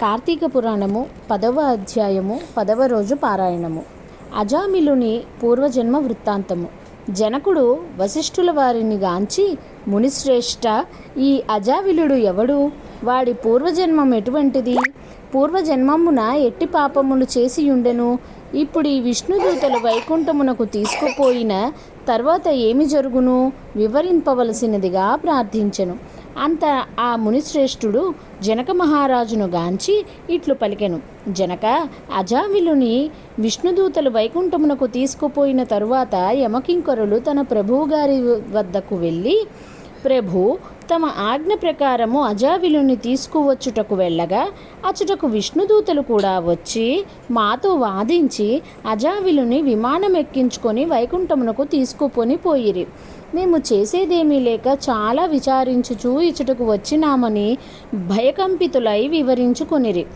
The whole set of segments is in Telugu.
కార్తీక పురాణము పదవ అధ్యాయము పదవ రోజు పారాయణము. అజామిలుని పూర్వజన్మ వృత్తాంతము. జనకుడు వశిష్ఠుల వారిని గాంచి మునిశ్రేష్ఠ ఈ అజావిలుడు ఎవడు? వాడి పూర్వజన్మం ఎటువంటిది? పూర్వజన్మమున ఎట్టి పాపములు చేసి ఉండెను ఇప్పుడు ఈ విష్ణుదూతలు వైకుంఠమునకు తీసుకుపోయిన తర్వాత ఏమి జరుగును? వివరింపవలసినదిగా ప్రార్థించెను. అంత ఆ మునిశ్రేష్ఠుడు జనక మహారాజును గాంచి ఇట్లు పలికెను. జనక అజావిలుని విష్ణుదూతలు వైకుంఠమునకు తీసుకుపోయిన తరువాత యమకింకరులు తన ప్రభువు గారి వద్దకు వెళ్ళి ప్రభు తమ ఆజ్ఞ ప్రకారము అజావిలుని తీసుకువచ్చుటకు వెళ్ళగా అచుటకు విష్ణుదూతలు కూడా వచ్చి మాతో వాదించి అజావిలుని విమానం ఎక్కించుకొని వైకుంఠమునకు తీసుకుపోని పోయిరి. మేము చేసేదేమీ లేక చాలా విచారించుచూ ఇచుటకు వచ్చినామని భయకంపితులై వివరించుకొనిరి.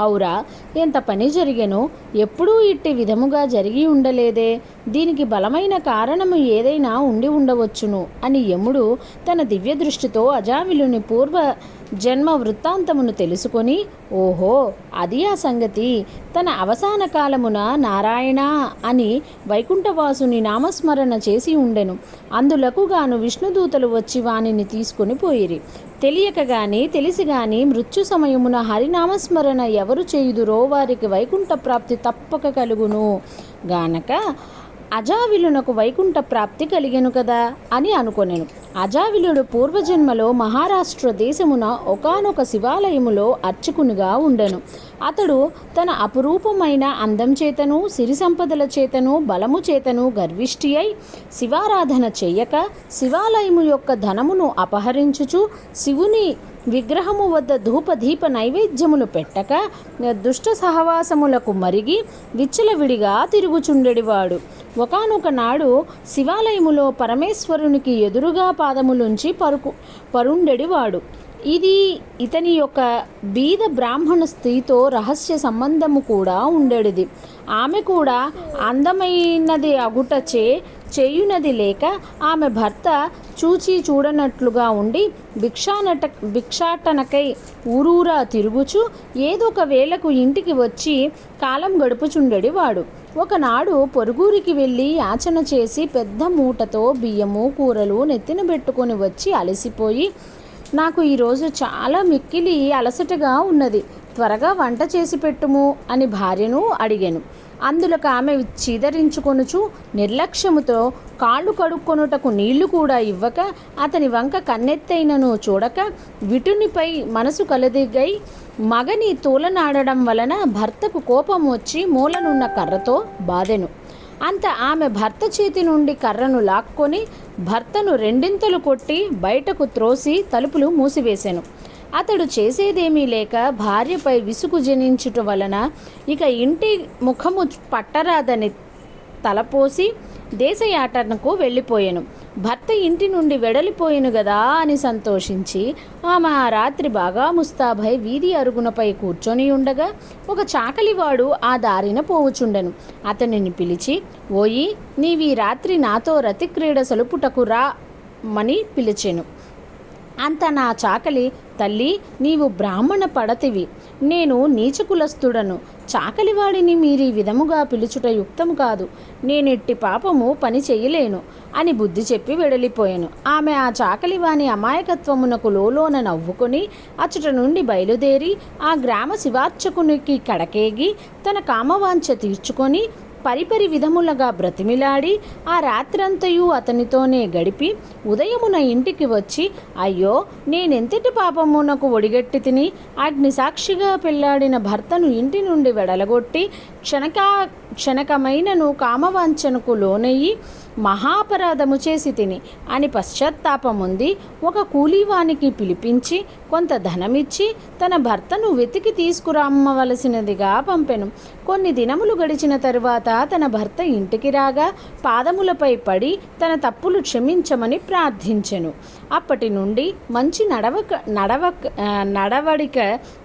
ఔరా ఎంత పని జరిగెను? ఎప్పుడూ ఇట్టి విధముగా జరిగి ఉండలేదే. దీనికి బలమైన కారణము ఏదైనా ఉండి ఉండవచ్చును అని యముడు తన దివ్య దృష్టితో అజామిలుని పూర్వ జన్మ వృత్తాంతమును తెలుసుకొని ఓహో అది ఆ సంగతి. తన అవసాన కాలమున నారాయణ అని వైకుంఠవాసుని నామస్మరణ చేసి ఉండెను. అందులకు గాను విష్ణుదూతలు వచ్చి వానిని తీసుకొని పోయిరి. తెలియక గాని తెలిసి గాని మృత్యు సమయమున హరినామస్మరణ ఎవరు చేయుదురో వారికి వైకుంఠ ప్రాప్తి తప్పక కలుగును. గానక అజావిలునకు వైకుంఠ ప్రాప్తి కలిగెను కదా అని అనుకొనెను. అజావిలుడు పూర్వజన్మలో మహారాష్ట్ర దేశమున ఒకానొక శివాలయములో అర్చకునిగా ఉండెను. అతడు తన అపురూపమైన అందం చేతను సిరి సంపదల చేతను బలము చేతను గర్విష్టి అయి శివారాధన చెయ్యక శివాలయము యొక్క ధనమును అపహరించుచు శివుని విగ్రహము వద్ద ధూపదీప నైవేద్యములు పెట్టక దుష్ట సహవాసములకు మరిగి విచ్చలవిడిగా తిరుగుచుండెడివాడు. ఒకనొక నాడు శివాలయములో పరమేశ్వరునికి ఎదురుగా పాదములుంచి పరుకు పరుండెడివాడు. ఇది ఇతని యొక్క బీద బ్రాహ్మణ స్త్రీతో రహస్య సంబంధము కూడా ఉండేది ఆమె కూడా అందమైనది అగుటచే చేయునది లేక ఆమె భర్త చూచి చూడనట్లుగా ఉండి భిక్షానట భిక్షాటనకై ఊరూరా తిరుగుచు ఏదో ఒక వేళకు ఇంటికి వచ్చి కాలం గడుపుచుండెడి వాడు. ఒకనాడు పొరుగురికి వెళ్ళి యాచన చేసి పెద్ద మూటతో బియ్యము కూరలు నెత్తిన పెట్టుకొని వచ్చి అలసిపోయి నాకు ఈరోజు చాలా మిక్కిలి అలసటగా ఉన్నది త్వరగా వంట చేసి పెట్టుము అని భార్యను అడిగాను. అందులోకి ఆమె చీదరించుకొనుచు నిర్లక్ష్యముతో కాళ్ళు కడుక్కొనుటకు నీళ్ళు కూడా ఇవ్వక అతని వంక కన్నెత్తైనను చూడక విటునిపై మనసు కలదిగై మగని తూలనాడడం వలన భర్తకు కోపం వచ్చి మూలనున్న కర్రతో బాధెను. అంత ఆమె భర్త చేతి నుండి కర్రను లాక్కొని భర్తను రెండింతలు కొట్టి బయటకు త్రోసి తలుపులు మూసివేశాను అతడు చేసేదేమీ లేక భార్యపై విసుగు జనించుట వలన ఇక ఇంటి ముఖము పట్టరాదని తలపోసి దేశయాటనకు వెళ్ళిపోయాను. భర్త ఇంటి నుండి వెడలిపోయాను గదా అని సంతోషించి ఆమె ఆ రాత్రి బాగా ముస్తాబై వీధి అరుగునపై కూర్చొని ఉండగా ఒక చాకలివాడు ఆ దారిన పోవుచుండెను. అతనిని పిలిచి ఓయి నీవీ రాత్రి నాతో రతిక్రీడ సలుపుటకు రా మని పిలిచెను. అంత నా చాకలి తల్లి నీవు బ్రాహ్మణ పడతివి. నేను నీచకులస్తుడను చాకలివాడిని మీరీ విధముగా పిలుచుట యుక్తము కాదు. నేనెట్టి పాపము పని చేయలేను అని బుద్ధి చెప్పి వెడలిపోయాను. ఆమె ఆ చాకలివాని అమాయకత్వమునకు లోలోన నవ్వుకొని అచ్చట నుండి బయలుదేరి ఆ గ్రామ శివార్చకునికి కడకేగి తన కామవాంఛ తీర్చుకొని పరిపరి విధములుగా బ్రతిమిలాడి ఆ రాత్రంతయు అతనితోనే గడిపి ఉదయమున ఇంటికి వచ్చి అయ్యో నేనెంతటి పాపమునకు ఒడిగట్టి తిని అగ్నిసాక్షిగా పెళ్ళాడిన భర్తను ఇంటి నుండి వెడలగొట్టి క్షణకా క్షణకమైనను కామవాంఛనకు లోనయ్యి మహాపరాధము చేసి తిని అని పశ్చాత్తాపముంది ఒక కూలీవానికి పిలిపించి కొంత ధనమిచ్చి తన భర్తను వెతికి తీసుకురమ్మవలసినదిగా పంపెను. కొన్ని దినములు గడిచిన తరువాత తన భర్త ఇంటికి రాగా పాదములపై పడి తన తప్పులు క్షమించమని ప్రార్థించెను. అప్పటి నుండి మంచి నడవక నడవక నడవడిక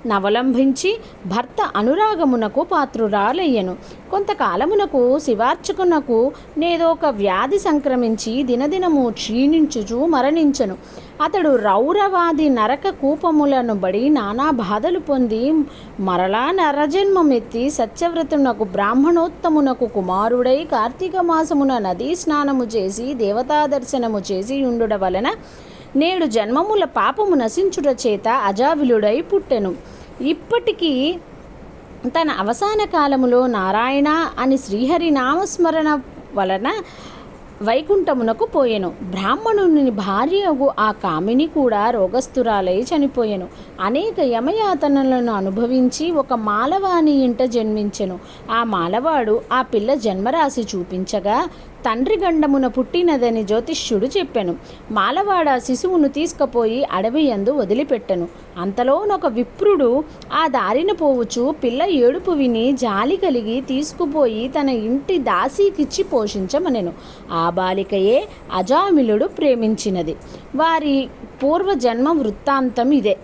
నవలంబించి భర్త అనురాగమునకు పాత్రురాలయ్యను. కొంతకాలమునకు శివార్చకునకు నేదో ఒక వ్యాధి సంక్రమించి దినదినము క్షీణించుచు మరణించను. అతడు రౌరవాది నరక కూపములను బడి నానా బాధలు పొంది మరలా నరజన్మమెత్తి సత్యవ్రతునకు బ్రాహ్మణోత్తమునకు కుమారుడై కార్తీక మాసమున నదీ స్నానము చేసి దేవతా దర్శనము చేసి ఉండుట వలన నేడు జన్మముల పాపము నశించుట చేత అజావిలుడై పుట్టెను. ఇప్పటికీ తన అవసాన కాలములో నారాయణ అని శ్రీహరి నామస్మరణ వలన వైకుంఠమునకు పోయెను. బ్రాహ్మణుని భార్యకు ఆ కామిని కూడా రోగస్తురాలై చనిపోయెను. అనేక యమయాతనలను అనుభవించి ఒక మాలవాని ఇంట జన్మించెను. ఆ మాలవాడు ఆ పిల్ల జన్మరాశి చూపించగా తండ్రి గండమున పుట్టినదని జ్యోతిష్యుడు చెప్పాను. మాలవాడ శిశువును తీసుకుపోయి అడవి యందు వదిలిపెట్టెను. అంతలోనొక విప్రుడు ఆ దారిన పోవచ్చు పిల్ల ఏడుపు విని జాలి కలిగి తీసుకుపోయి తన ఇంటి దాసీకిచ్చి పోషించమనెను. ఆ బాలికయే అజామిలుడు ప్రేమించినది. వారి పూర్వజన్మ వృత్తాంతం ఇదే.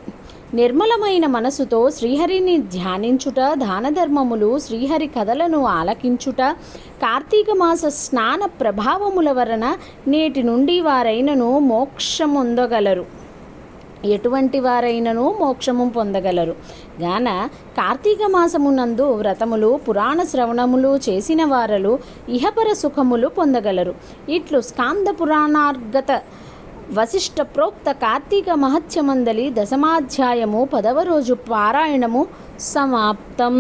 నిర్మలమైన మనసుతో శ్రీహరిని ధ్యానించుట దానధర్మములు శ్రీహరి కథలను ఆలకించుట కార్తీక మాస స్నాన ప్రభావముల వలన నేటి నుండి వారైనను మోక్షమొందగలరు. ఎటువంటి వారైనను మోక్షము పొందగలరు? గాన కార్తీక మాసమునందు వ్రతములు పురాణ శ్రవణములు చేసిన వారలు ఇహపర సుఖములు పొందగలరు. ఇట్లు స్కాంద పురాణార్గత వశిష్ఠ ప్రోక్త కార్తీక మహత్యమందలి దశమాధ్యాయము పదవ రోజు పారాయణము సమాప్తం.